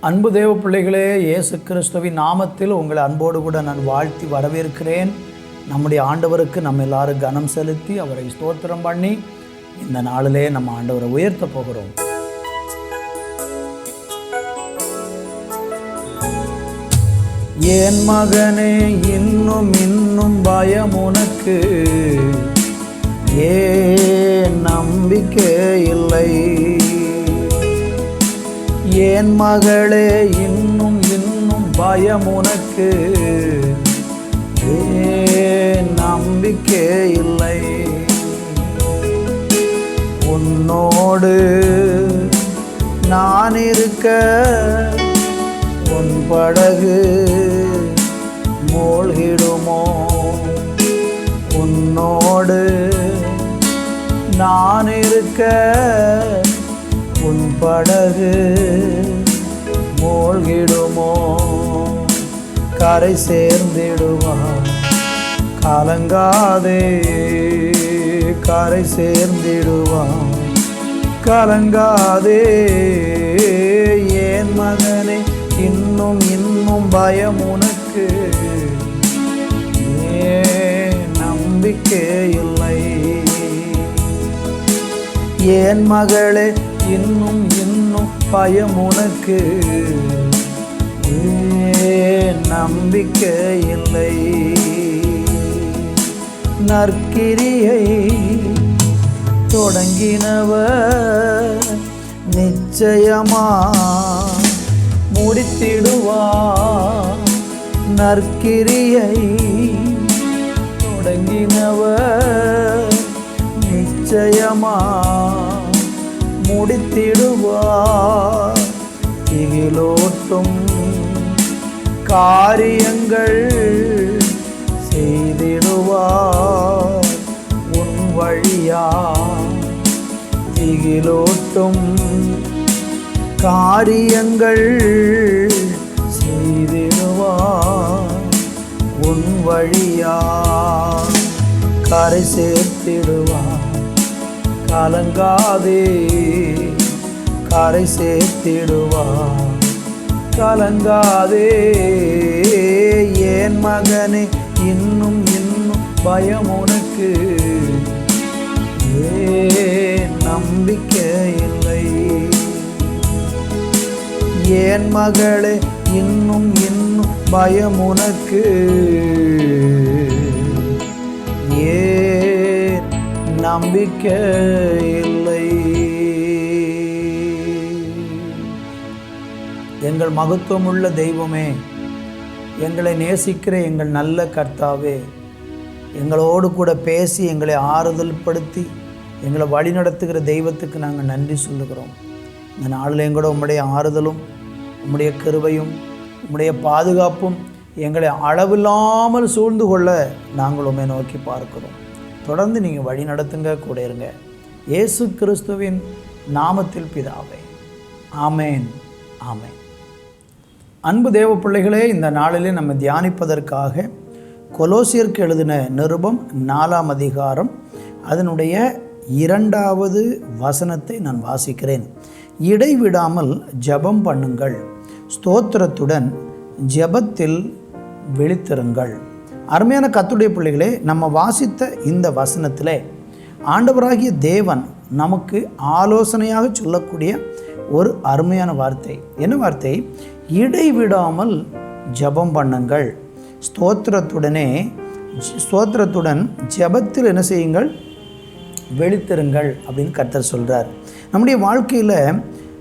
அன்பு தேவ பிள்ளைகளே இயேசு கிறிஸ்துவின் நாமத்தில் உங்களை அன்போடு கூட நான் வாழ்த்தி வரவேற்கிறேன். நம்முடைய ஆண்டவருக்கு நம்ம எல்லாரும் கனம் செலுத்தி அவரை ஸ்தோத்திரம் பண்ணி இந்த நாளிலே நம்ம ஆண்டவரை உயர்த்த போகிறோம். என் மகனே இன்னும் இன்னும் பயம் உனக்கு. ஏன் நம்பிக்கை இல்லை? ஏன் மகளே இன்னும் இன்னும் பயம் உனக்கு? ஏன் நம்பிக்கை இல்லை? உன்னோடு நான் இருக்க உன் படகு மூழ்கிடுமோ? உன்னோடு நான் இருக்க உன் படகு மூழ்கிடுமோ? கரை சேர்ந்திடுவான் கலங்காதே. கரை சேர்ந்திடுவான் கலங்காதே. ஏன் மகனே இன்னும் இன்னும் பயம் உனக்கு? ஏன் நம்பிக்கை இல்லை? ஏன் மகளே இன்னும் இன்னும் பயம் உனக்கு. நம்பிக்கை இல்லை. நற்கிரியை தொடங்கினவர் நிச்சயமா முடித்திடுவார். நற்கிரியை தொடங்கினவர் நிச்சயமா முடித்திடுவார். இகிலோட்டும் காரியங்கள் செய்திடுவார். உன் வழியா திகிலோட்டும் காரியங்கள் செய்திடுவார். உன் வழியா கரை சேர்த்திடுவார். கலங்காதே. கரை சேர்த்திடுவார் கலங்காதே. ஏன் மகனே இன்னும் இன்னும் பயம் உனக்கு. ஏன் நம்பிக்கை இல்லை. ஏன் மகளே இன்னும் இன்னும் பயம் உனக்கு. நம்பிக்கை இல்லை. எங்கள் மகத்துவமுள்ள தெய்வமே எங்களை நேசிக்கிற எங்கள் நல்ல கர்த்தாவே எங்களோடு கூட பேசி எங்களை ஆறுதல் படுத்தி எங்களை வழிநடத்துகிற தெய்வத்துக்கு நாங்கள் நன்றி சொல்லுகிறோம். இந்த நாளில் எங்களோட உம்முடைய ஆறுதலும் உம்முடைய கருவையும் உம்முடைய பாதுகாப்பும் எங்களை அளவில்லாமல் சூழ்ந்து கொள்ள நாங்கள் உண்மை நோக்கி பார்க்கிறோம். தொடர்ந்து நீங்கள் வழி நடத்துங்க கூட இருங்க. இயேசு கிறிஸ்துவின் நாமத்தில் பிதாவே. ஆமேன். ஆமேன். அன்பு தேவ பிள்ளைகளே இந்த நாளிலே நம்ம தியானிப்பதற்காக கொலோசியருக்கு எழுதின நிருபம் நாலாம் அதிகாரம் அதனுடைய இரண்டாவது வசனத்தை நான் வாசிக்கிறேன். இடைவிடாமல் ஜெபம் பண்ணுங்கள். ஸ்தோத்திரத்துடன் ஜெபத்தில் விழித்திருங்கள். அருமையான கத்துடைய பிள்ளைகளே நம்ம வாசித்த இந்த வசனத்தில் ஆண்டவராகிய தேவன் நமக்கு ஆலோசனையாக சொல்லக்கூடிய ஒரு அருமையான வார்த்தை. என்ன வார்த்தை? இடைவிடாமல் ஜெபம் பண்ணுங்கள். ஸ்தோத்திரத்துடனே ஸ்தோத்திரத்துடன் ஜெபத்தில் என்ன செய்யுங்கள்? வெளித்திருங்கள் அப்படின்னு கர்த்தர் சொல்கிறார் நம்முடைய வாழ்க்கையில்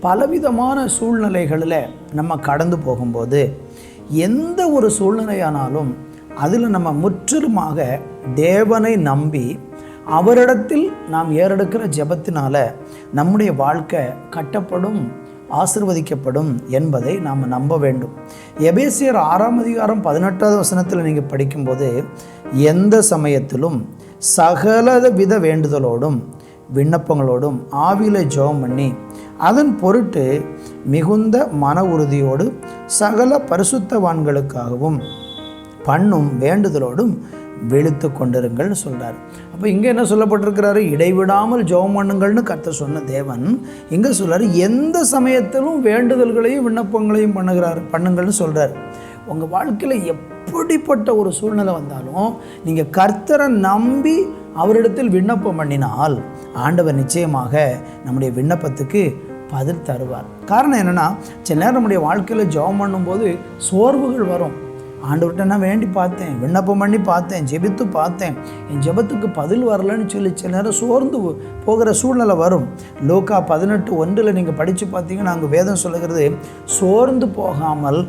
பலவிதமான சூழ்நிலைகளில் நம்ம கடந்து போகும்போது எந்த ஒரு சூழ்நிலையானாலும் அதில் நம்ம முற்றிலுமாக தேவனை நம்பி அவரிடத்தில் நாம் ஏறெடுக்கிற ஜெபத்தினால் நம்முடைய வாழ்க்கை கட்டப்படும் ஆசிர்வதிக்கப்படும் என்பதை நாம் நம்ப வேண்டும். எபேசியர் ஆறாம் அதிகாரம் பதினெட்டாவது வசனத்தில் நீங்கள் படிக்கும்போது எந்த சமயத்திலும் சகல வித வேண்டுதலோடும் விண்ணப்பங்களோடும் ஆவியில் ஜெபம் பண்ணி அதன் பொருட்டு மிகுந்த மன உறுதியோடு சகல பரிசுத்தவான்களுக்காகவும் பண்ணும் வேண்டுதலோடும் விழித்து கொண்டிருங்கள்னு சொல்கிறார் அப்போ இங்கே என்ன சொல்லப்பட்டிருக்கிறாரு? இடைவிடாமல் ஜெபம் பண்ணுங்கள்னு கத்த சொன்ன தேவன் இங்கே சொல்கிறார் எந்த சமயத்திலும் வேண்டுதல்களையும் விண்ணப்பங்களையும் பண்ணுகிறார் பண்ணுங்கள்னு சொல்கிறார் உங்கள் வாழ்க்கையில் எப்படிப்பட்ட ஒரு சூழ்நிலை வந்தாலும் நீங்கள் கர்த்தரை நம்பி அவரிடத்தில் விண்ணப்பம் பண்ணினால் ஆண்டவர் நிச்சயமாக நம்முடைய விண்ணப்பத்துக்கு பதில் தருவார். காரணம் என்னென்னா சில நேரம் நம்முடைய வாழ்க்கையில் ஜெபம் பண்ணும்போது சோர்வுகள் வரும். ஆண்டவர்கிட்ட நான் வேண்டி பார்த்தேன் விண்ணப்பம் பண்ணி பார்த்தேன் ஜெபித்து பார்த்தேன். என் ஜெபத்துக்கு பதில் வரலன்னு சொல்லி சில நேரம் சோர்ந்து போகிற சூழ்நிலை வரும். லோக்கா பதினெட்டு ஒன்றில் நீங்கள் படித்து பார்த்தீங்கன்னா அங்கே வேதம் சொல்லுகிறது சோர்ந்து போகாமல்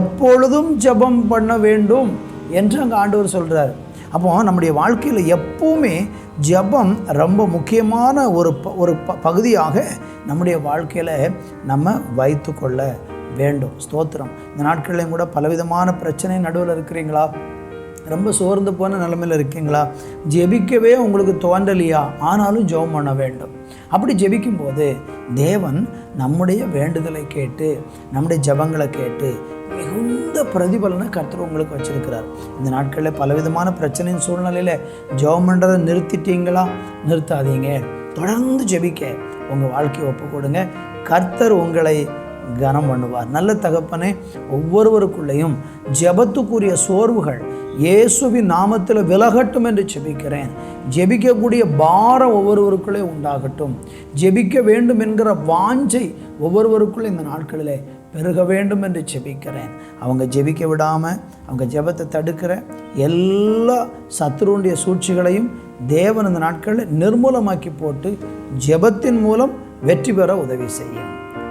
எப்பொழுதும் ஜெபம் பண்ண வேண்டும் என்று அங்கே ஆண்டவர் சொல்கிறார் அப்போ நம்முடைய வாழ்க்கையில் எப்பவுமே ஜெபம் ரொம்ப முக்கியமான ஒரு ப ஒரு ப பகுதியாக நம்முடைய வாழ்க்கையில் நம்ம வைத்து கொள்ள வேண்டும். ஸ்தோத்திரம். இந்த நாட்கள்லையும் கூட பலவிதமான பிரச்சனை நடுவில் இருக்கிறீங்களா? ரொம்ப சோர்ந்து போன நிலைமையில் இருக்கீங்களா? ஜெபிக்கவே உங்களுக்கு தோன்றலையா? ஆனாலும் ஜெபம் பண்ண வேண்டும். அப்படி ஜெபிக்கும்போது தேவன் நம்முடைய வேண்டுதலை கேட்டு நம்முடைய ஜெபங்களை கேட்டு மிகுந்த பிரதிபலனை கர்த்தர் உங்களுக்கு வச்சுருக்கிறார். இந்த நாட்களில் பலவிதமான பிரச்சனையின் சூழ்நிலையில் ஜெபம் பண்ணுறதை நிறுத்திட்டீங்களா? நிறுத்தாதீங்க. தொடர்ந்து ஜெபிக்க உங்கள் வாழ்க்கையை ஒப்பு கொடுங்க கர்த்தர் உங்களை கனம் பண்ணுவார் நல்ல தகப்பனே ஒவ்வொருவருக்குள்ளேயும் ஜெபத்துக்குரிய சோர்வுகள் இயேசுவின் நாமத்தில் விலகட்டும் என்று ஜெபிக்கிறேன். ஜெபிக்கக்கூடிய பாரம் ஒவ்வொருவருக்குள்ளே உண்டாகட்டும். ஜெபிக்க வேண்டும் என்கிற வாஞ்சை ஒவ்வொருவருக்குள்ளே இந்த நாட்களிலே பெருக வேண்டும் என்று ஜெபிக்கிறேன். அவங்க ஜெபிக்க விடாமல் அவங்க ஜெபத்தை தடுக்கிற எல்லா சத்துருடைய சூழ்ச்சிகளையும் தேவன் இந்த நாட்களில் நிர்மூலமாக்கி போட்டு ஜெபத்தின் மூலம் வெற்றி பெற உதவி செய்யும்.